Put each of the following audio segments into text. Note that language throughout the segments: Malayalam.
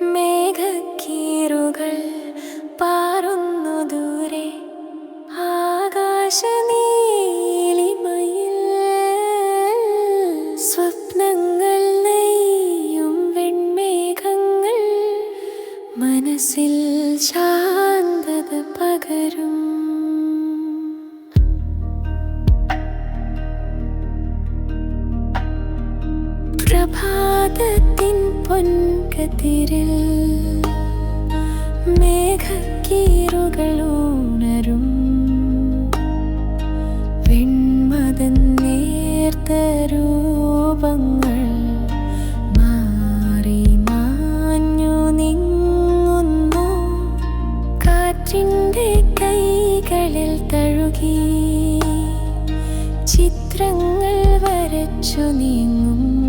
മേഘക്കീറുകൾ പാറുന്നു ദൂരെ ആകാശനീലിമയിൽ. സ്വപ്നങ്ങൾ നെയ്യും വെൺമേഘങ്ങൾ മനസ്സിൽ ശാന്തത പ്രഭാതത്തിൻ പൊൻകതിരിൽ മേഘക്കീറുകളൂണരും. വെൺമതൻ നേർത്ത മാറി മാഞ്ഞു നിങ്ങുന്നു. കാറ്റിന്റെ കൈകളിൽ തഴുകി ചിത്രങ്ങൾ വരച്ചു നീങ്ങും.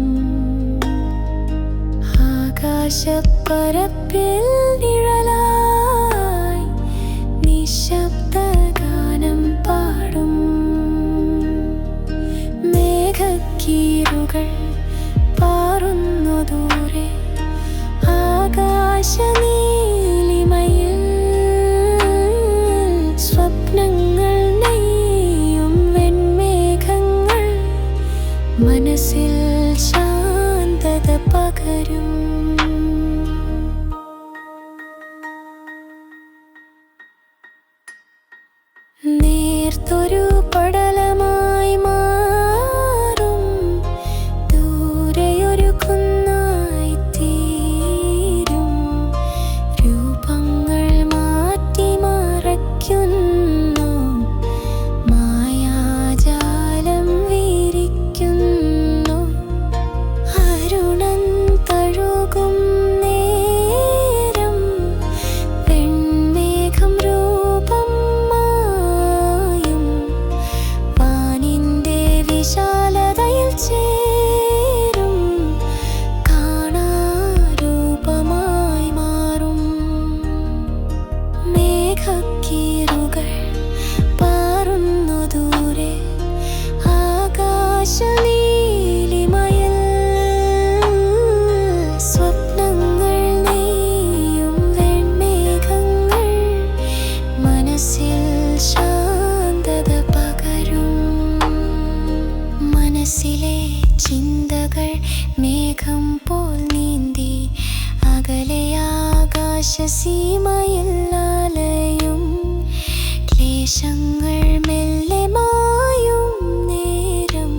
ആകാശപ്പരപ്പിൽ നിഴലായി നിശബ്ദഗാനം പാടും മേഘക്കീറുകൾ ചിന്തകൾ മേഘം പോൽ നീന്തി അകലെ ആകാശസീമയിൽ അലയും ക്ലേശങ്ങൾ മെല്ലെ മായും നേരം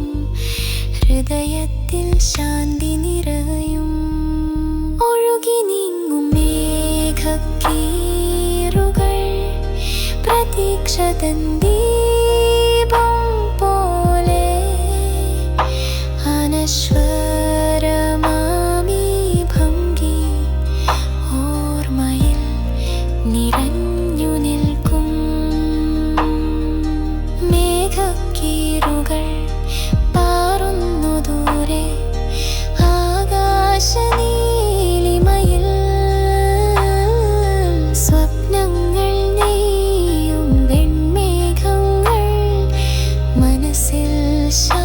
ഹൃദയത്തിൽ ശാന്തി നിറയും ഒഴുകി നീങ്ങും മേഘക്കീറുകൾ പ്രതീക്ഷ തന്തി Nashville. നിറഞ്ഞു നിൽക്കും മേഘക്കീറുകൾ പാറുന്നു ദൂരെ. ആകാശനീലിമയിൽ സ്വപ്നങ്ങൾ നെയ്യും വെൺമേഘങ്ങൾ മനസ്സിൽ ശാ